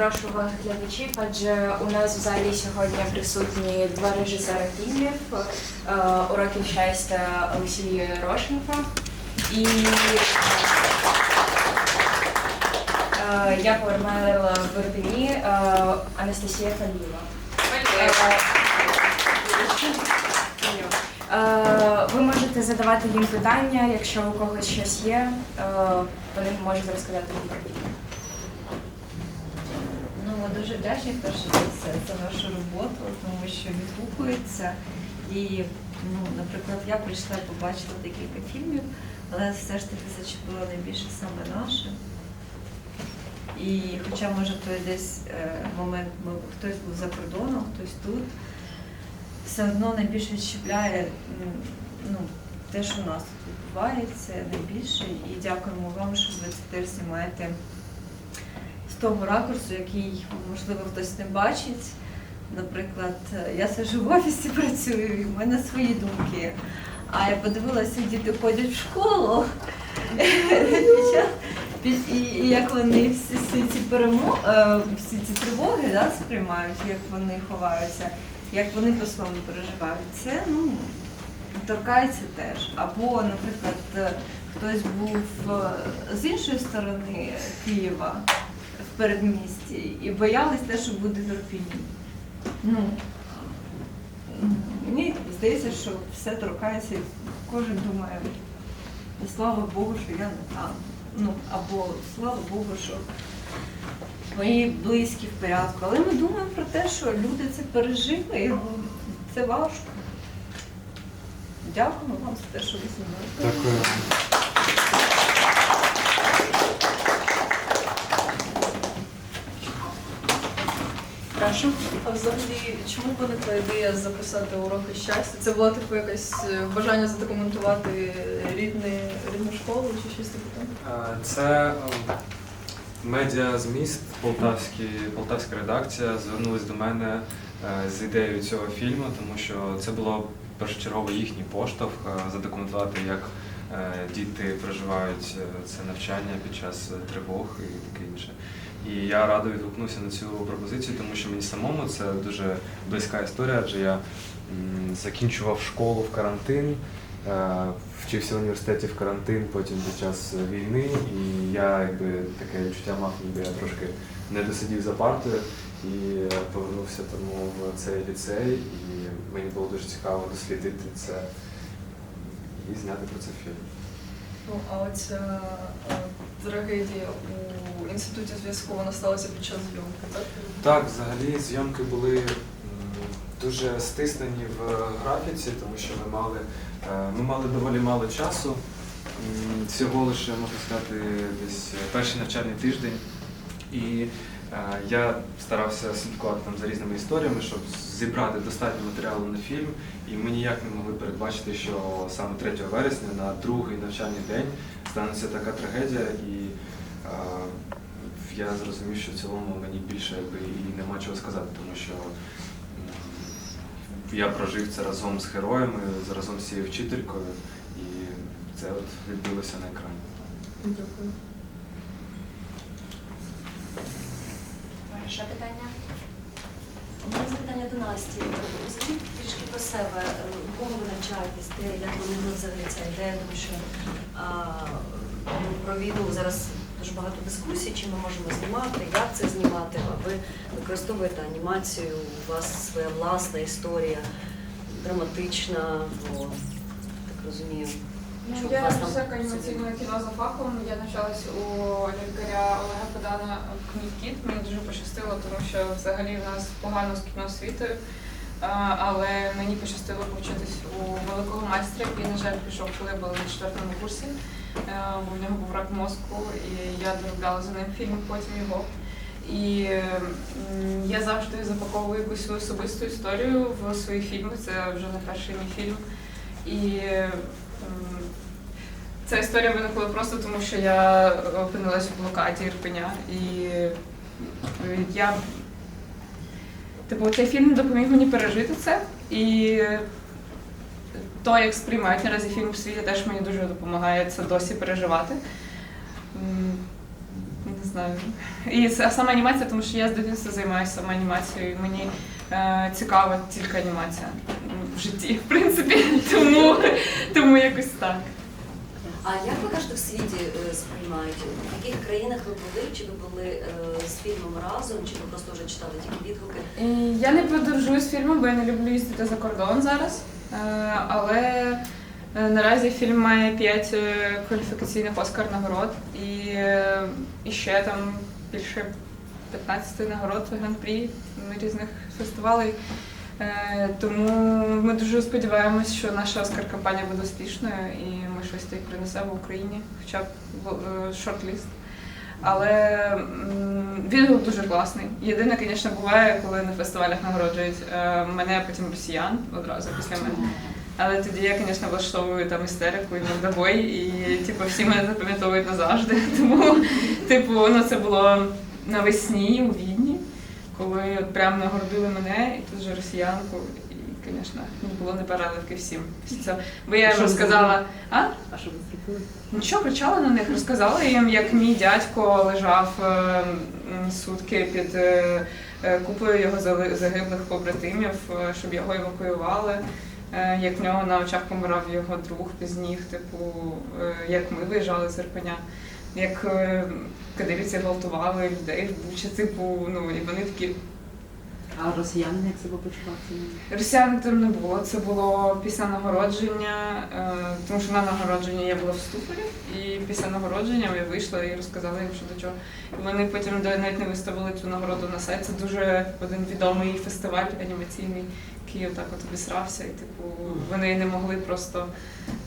прошу вас глядачів, адже у нас в залі сьогодні присутні два режисери фільмів е, уроків щастя Олексій Рошенко і е, я повермела в Вербіні е, Анастасія Фаліва. Ви можете задавати їм питання, якщо у когось щось є, вони можуть розказати відповідь. Ну, ми дуже вдячні перш за за вашу роботу, тому що відгукується. І, ну, наприклад, я прийшла і побачила декілька фільмів, але все ж таки зачепило найбільше саме наше. І хоча, може, той десь е, момент ми, хтось був за кордоном, хтось тут, все одно найбільше відчіпляє ну, те, що у нас тут відбувається, найбільше. І дякуємо вам, що ви це теж знімаєте того ракурсу, який, можливо, хтось не бачить. Наприклад, я сижу в офісі, працюю, і в мене свої думки. А я подивилася, діти ходять в школу. І, і як вони всі, всі ці перемо... е, всі ці тривоги да, сприймають, як вони ховаються, як вони по-своєму переживають. Це ну, торкається теж. Або, наприклад, е, хтось був е, з іншої сторони Києва передмісті і боялись те, що буде в. Ну, мені здається, що все торкається, кожен думає, слава Богу, що я не там. Ну, або слава Богу, що мої близькі в порядку. Але ми думаємо про те, що люди це пережили, і це важко. Дякуємо вам за те, що ви знімаєте. Дякую. Прошу. А взагалі, чому виникла ідея записати уроки щастя? Це було типу якесь е, бажання задокументувати рідне, рідну школу чи щось таке? Е, Це медіа зміст, полтавська редакція звернулась до мене е, з ідеєю цього фільму, тому що це було першочергово їхній поштовх е, задокументувати, як діти проживають це навчання під час тривог і таке інше. І я радо відгукнувся на цю пропозицію, тому що мені самому це дуже близька історія, адже я закінчував школу в карантин, е, вчився в університеті в карантин, потім під час війни, і я якби таке відчуття мав, ніби я трошки не досидів за партою. І повернувся тому в цей ліцей, і мені було дуже цікаво дослідити це і зняти про це фільм. Ну, а оця е, трагедія у інституті зв'язку вона сталася під час зйомки, так? Так, взагалі зйомки були дуже стиснені в графіці, тому що ми мали, е, ми мали доволі мало часу. Всього лише, можна сказати, десь перший навчальний тиждень. І е, я старався слідкувати там за різними історіями, щоб зібрати достатньо матеріалу на фільм. І ми ніяк не могли передбачити, що саме 3 вересня на другий навчальний день станеться така трагедія. І е, я зрозумів, що в цілому мені більше якби, і нема чого сказати, тому що я прожив це разом з героями, разом з цією вчителькою, і це от відбилося на екрані. Дякую. Ще питання? У мене запитання до Насті. Розкажіть трішки про себе, кого ви навчаєтесь, як виникла взагалі ідея, тому що а, ну, про війну зараз дуже багато дискусій, чи ми можемо знімати, як це знімати. А ви використовуєте анімацію, у вас своя власна історія, драматична, бо так розумію. Ну, я режисерка анімаційного кіно за фахом. Я навчалась у лікаря Олега Подана в Кнівкіт. Мені дуже пощастило, тому що взагалі в нас погано з кіноосвітою. Але мені пощастило повчитись у великого майстра, який, на жаль, пішов, коли я була на четвертому курсі. Е, бо в нього був рак мозку, і я доробляла за ним фільм, потім його. І я завжди запаковую якусь свою особисту історію в свої фільми. Це вже не перший мій фільм. І ця історія виникла просто тому, що я опинилася в блокаді Ірпеня. І е, я типу, цей фільм допоміг мені пережити це. І то, як сприймають наразі фільм в світі, теж мені дуже допомагає це досі переживати. Не знаю. І саме анімація, тому що я з дитинства займаюся саме анімацією. і Мені е, цікава тільки анімація в житті, в принципі. Тому, тому якось так. А як ви кажете, в світі е, сприймають? В яких країнах ви були? Чи ви були е, з фільмом разом, чи ви просто вже читали тільки відгуки? Я не подорожую з фільмом, бо я не люблю їздити за кордон зараз. Е, Але е, наразі фільм має 5 кваліфікаційних Оскар нагород і, е, і ще там більше 15 нагород гран-прі різних фестивалей. Е, Тому ми дуже сподіваємось, що наша Оскар-кампанія буде успішною і ми щось так принесемо в Україні, хоча б е, шорт-ліст. Але м, відгук дуже класний. Єдине, звісно, буває, коли на фестивалях нагороджують е, мене, а потім росіян одразу після мене. Але тоді я, звісно, влаштовую там істерику і мордобой, і типу, всі мене запам'ятовують назавжди. Тому, типу, ну, це було навесні у Відні, коли от прям нагородили мене і тут же росіянку. І, звісно, не було непереливки всім. Після цього. Бо я їм розказала, а? А що ви зробили? Нічого, кричала на них, розказала їм, як мій дядько лежав е, м, сутки під е, е, купою його зали- загиблих побратимів, е, щоб його евакуювали. Е, Як в нього на очах помирав його друг без ніг, типу, е, як ми виїжджали з Ірпеня, як е, кадирівці гвалтували людей в Бучі, типу, ну і вони такі А росіяни як себе почували? Росіян там не було. Це було після нагородження, е, тому що на нагородженні я була в ступорі, і після нагородження я вийшла і розказала їм, що до чого. І вони потім навіть не виставили цю нагороду на сайт. Це дуже один відомий фестиваль анімаційний, який отак от обісрався, і типу вони не могли просто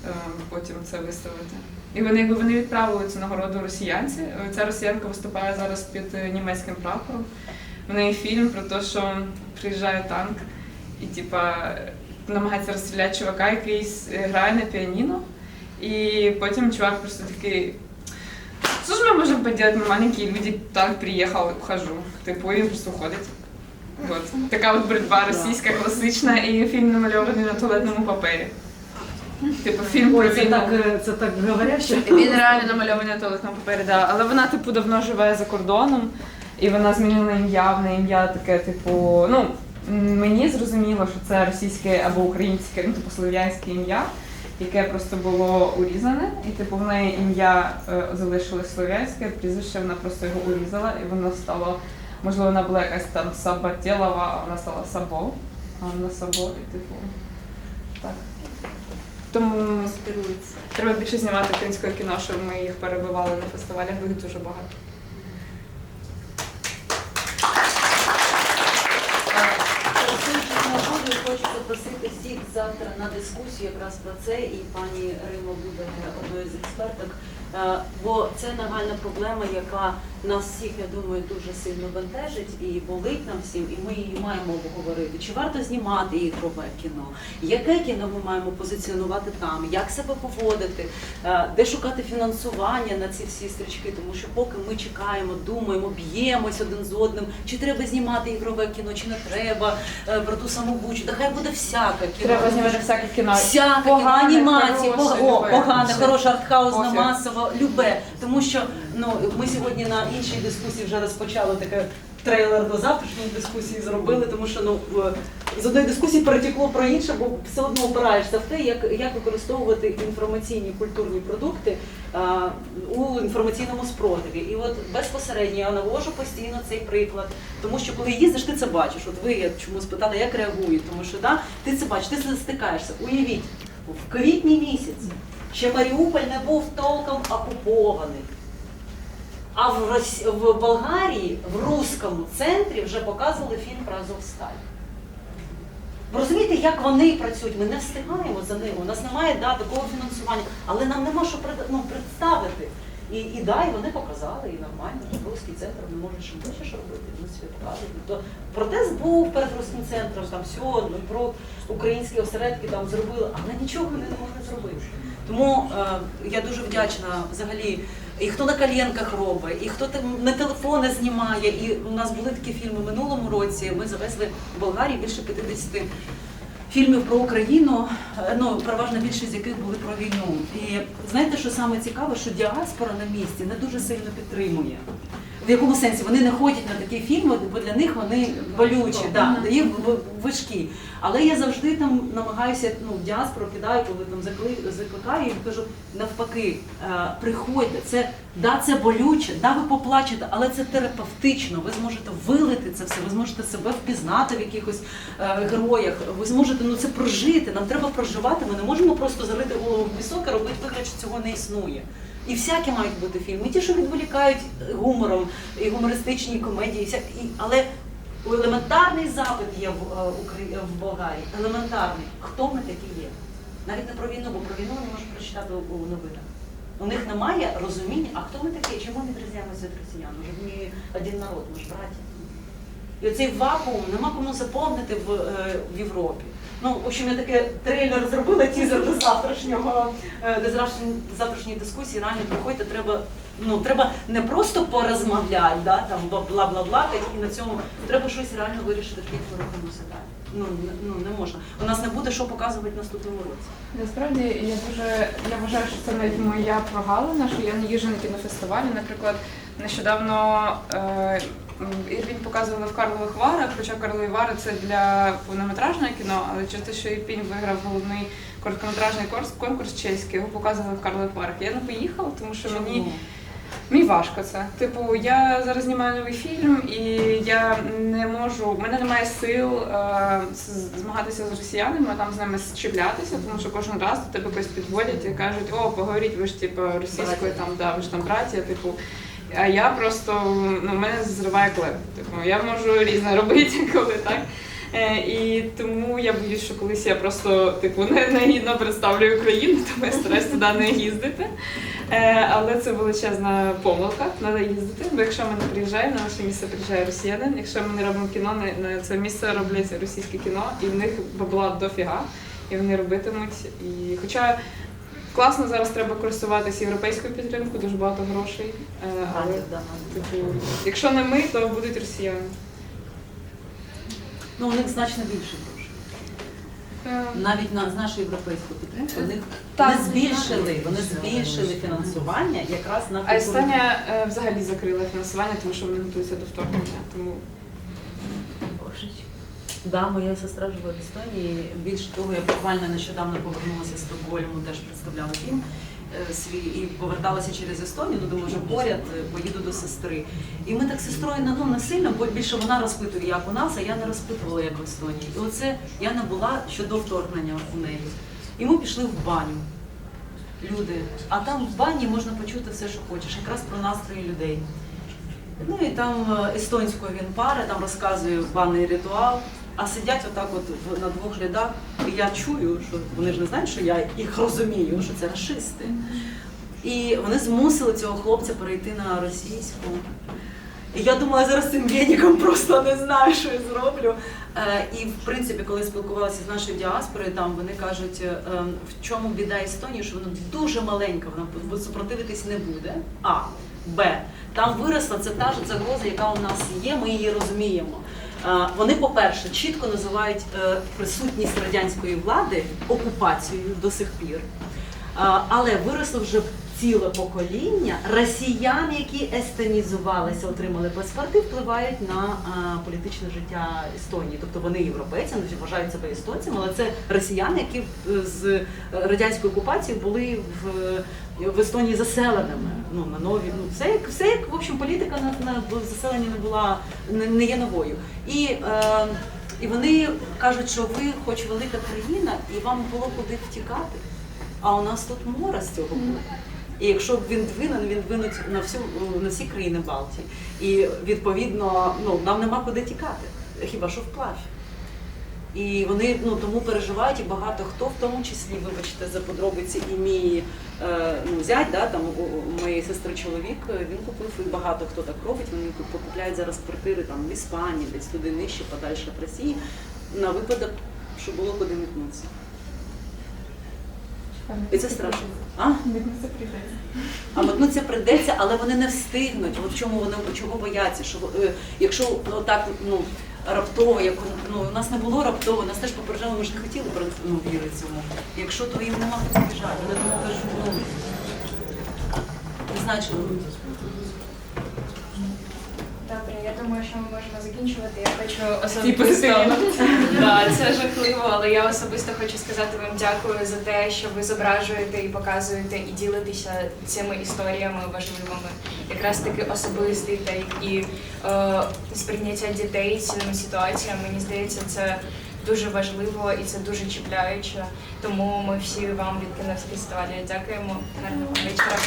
е, потім це виставити. І вони, якби вони відправили цю нагороду росіянці. Е, Ця росіянка виступає зараз під е, німецьким прапором. В неї фільм про те, що приїжджає танк і типа намагається розстріляти чувака, який грає на піаніно. І потім чувак просто такий. Що ж ми можемо поделать, мы маленькие люди, танк приїхав, ухожу. Типу, він просто уходить. От. Така от боротьба російська, класична, і фільм намальований на туалетному папері. Типу, фільм про Ой, це війну. так, е, це так говоряще. Він реально намальований на туалетному папері, да. Але вона, типу, давно живе за кордоном, і вона змінила ім'я, в неї ім'я таке, типу, ну, м, мені зрозуміло, що це російське або українське, ну, типу, слов'янське ім'я, яке просто було урізане, і типу в неї ім'я е, залишилось слов'янське, прізвище вона просто його урізала, і воно стало, можливо, вона була якась там Сабатєлова, а вона стала Сабо, а вона Сабо, і типу, так. Тому Треба більше знімати українського кіно, щоб ми їх перебивали на фестивалях, бо їх дуже багато. Хочу запросити всіх завтра на дискусію якраз про це, і пані Рима буде одною з експерток. Е, Бо це нагальна проблема, яка нас всіх, я думаю, дуже сильно бентежить і болить нам всім, і ми її маємо обговорити. Чи варто знімати ігрове кіно? Яке кіно ми маємо позиціонувати там? Як себе поводити? Е, Де шукати фінансування на ці всі стрічки? Тому що поки ми чекаємо, думаємо, б'ємось один з одним, чи треба знімати ігрове кіно, чи не треба е, про ту саму бучу. Та хай буде всяке кіно. Треба знімати всяке кіно. Всяке кіно, Погане, анімації, хороше, пог- о, любе. погане, хороше, артхаузне, Пофіг. масово, любе. Тому що ну, ми сьогодні на іншій дискусії вже розпочали таке трейлер до завтрашньої дискусії зробили, тому що ну, з одної дискусії перетекло про інше, бо все одно опираєшся в те, як, як використовувати інформаційні культурні продукти а, у інформаційному спротиві. І от безпосередньо я навожу постійно цей приклад, тому що коли їздиш, ти це бачиш. От ви я чому спитали, як реагують, тому що да, ти це бачиш, ти стикаєшся. Уявіть, в квітні місяці ще Маріуполь не був толком окупований. А в, Рос... в Болгарії, в русскому центрі вже показували фільм про Азовсталь. Розумієте, як вони працюють? Ми не встигаємо за ними. У нас немає да, такого фінансування, але нам нема що ну, представити. І, і да, і вони показали, і нормально, що русський центр не може чим більше робити, ну святкувати. То протест був перед руським центром, там все, ну, про українські осередки там зробили, але нічого вони не могли зробити. Тому е, я дуже вдячна взагалі. І хто на коленках робить, і хто на телефони знімає. І у нас були такі фільми минулому році. Ми завезли в Болгарії більше 50 фільмів про Україну, е, ну переважна більшість з яких були про війну. І знаєте, що саме цікаве, що діаспора на місці не дуже сильно підтримує. В якому сенсі вони не ходять на такі фільми, бо для них вони болючі, да, в- важкі. Але я завжди там намагаюся ну, в діаспору кидаю, коли там закли- закликаю і кажу навпаки, е, приходьте. Це да, це болюче, да, ви поплачете, але це терапевтично. Ви зможете вилити це все, ви зможете себе впізнати в якихось е, героях. Ви зможете ну це прожити. Нам треба проживати. Ми не можемо просто залити голову в пісок і робити вигляд, що цього не існує. І всякі мають бути фільми. І ті, що відволікають гумором, і гумористичні комедії, і всяк- і, але елементарний запит є в, е, в Болгарії. Елементарний. Хто ми такі є? Навіть не про війну, бо про війну вони можуть прочитати у новинах. У них немає розуміння, а хто ми такі, чому ми відрізняємося від росіян? Ми ж ми один народ, ми ж браті. І оцей вакуум нема кому заповнити в, е, в Європі. Ну, в общем, я таке трейлер зробила тізер до завтрашнього, е, до завтрашньої, завтрашньої дискусії. Реально приходьте, треба, ну, треба не просто порозмовляти, да, там бла-бла-бла, і на цьому треба щось реально вирішити, як ми рухаємося далі. Ну, не- ну, не можна. У нас не буде що показувати наступному році. Насправді я дуже я вважаю, що це навіть моя прогалина, що я не їжджу на кінофестивалі. Наприклад, нещодавно е, Ірвінь показували в Карлових Варах, хоча Карлові Вари це для повнометражного кіно, але через те, що Ірпінь виграв головний короткометражний конкурс, конкурс чеський, його показували в Карлових Варах. Я не поїхала, тому що мені? Мені важко це. Типу, я зараз знімаю новий фільм, і я не можу, в мене немає сил е, змагатися з росіянами, там з ними зчіплятися, тому що кожен раз до тебе когось підводять і кажуть, о, поговоріть, ви ж типу російською, там да, ви ж там браття, типу. А я просто ну, мене зриває клеп. Типу, я можу різне робити, коли так. Е, і тому я боюсь, що колись я просто типу не, не гідно представлю Україну, тому я стараюсь туди не їздити. Е, але це величезна помилка, треба їздити. Бо якщо ми не приїжджаємо, на наше місце приїжджає росіянин. Якщо ми не робимо кіно, на, це місце роблять російське кіно, і в них бабла дофіга, і вони робитимуть. І хоча класно зараз треба користуватися європейською підтримкою, дуже багато грошей. Е, але типу, якщо не ми, то будуть росіяни. Ну, у них значно більше Навіть на з нашої європейської підтримки вони Так, не збільшили, вони збільшили фінансування якраз на А культуру. Естонія е, взагалі закрила фінансування, тому що вони готуються до вторгнення. Тому Да, моя сестра живе в Естонії. Більше того, я буквально нещодавно повернулася з Стокгольму, теж представляла фільм свій і поверталася через Естонію. Ну думаю, вже поряд е, поїду до сестри. І ми так з сестрою ну, ну, сильно, бо більше вона розпитує, як у нас, а я не розпитувала, як в Естонії. І оце я не була ще до вторгнення у неї. І ми пішли в баню. Люди, а там в бані можна почути все, що хочеш, якраз про настрої людей. Ну і там е, естонською він пари, там розказує банний ритуал, а сидять отак от на двох рядах. І я чую, що вони ж не знають, що я їх розумію, що це расисти. І вони змусили цього хлопця перейти на російську. І я думала, я зараз цим веніком просто не знаю, що я зроблю. Е, і в принципі, коли спілкувалася з нашою діаспорою, там вони кажуть, е, е, в чому біда Естонії, що вона дуже маленька, вона супротивитись не буде. А, Б. Там виросла це та ж загроза, яка у нас є, ми її розуміємо. Вони, по-перше, чітко називають е, присутність радянської влади окупацією до сих пір. Але виросло вже ціле покоління росіян, які естонізувалися, отримали паспорти, впливають на а, політичне життя Естонії. Тобто вони європейці, вони вважають себе естонцями, але це росіяни, які з радянської окупації були в, в Естонії заселеними. Ну на нові, ну все як все як в общем політика на, на в заселенні не була не, не є новою. І е, і вони кажуть, що ви, хоч велика країна, і вам було куди втікати. А у нас тут море з цього боку. І якщо б він двинен, він двинуть на всю на всі країни Балтії. І відповідно, ну нам нема куди тікати, хіба що вплавь. І вони ну тому переживають, і багато хто, в тому числі, вибачте, за подробиці, і мій е, ну, зять, да, там у, у моєї сестри чоловік, е, він купив, і багато хто так робить. Вони покупляють зараз квартири там в Іспанії, десь туди нижче, подальше в Росії, на випадок, що було куди метнутися. І це страшно. А? це от, ну це прийдеться, але вони не встигнуть. От чому вони чого бояться? Що е, якщо ну, так ну раптово, як ну у нас не було раптово, нас теж попереджали, ми ж не хотіли ну, вірити цьому. Якщо то їм нема хто біжати, вони тому кажуть, ну не знаю, що робити. Думаю, що ми можемо закінчувати. Я хочу особисто да, це жахливо, але я особисто хочу сказати вам дякую за те, що ви зображуєте і показуєте і ділитеся цими історіями важливими, якраз таки особистий та і е, сприйняття дітей цими ситуаціями. Мені здається, це дуже важливо і це дуже чіпляюче. Тому ми всі вам від кінофестивалю дякуємо. Гарного вечора.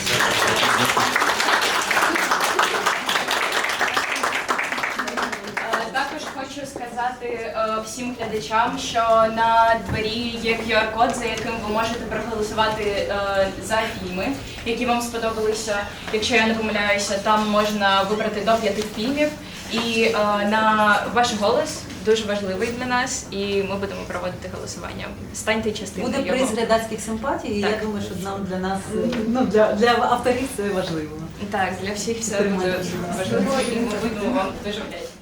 Е, Також хочу сказати е, всім глядачам, що на дворі є QR-код, за яким ви можете проголосувати е, за фільми, які вам сподобалися. Якщо я не помиляюся, там можна вибрати до п'яти фільмів. І е, на ваш голос дуже важливий для нас, і ми будемо проводити голосування. Станьте частиною Буде його. приз глядацьких симпатій, і я Так. думаю, що нам для нас ну для, для авторів це важливо. Так, для всіх це буде дуже важливо, і ми будемо вам дуже вдячні.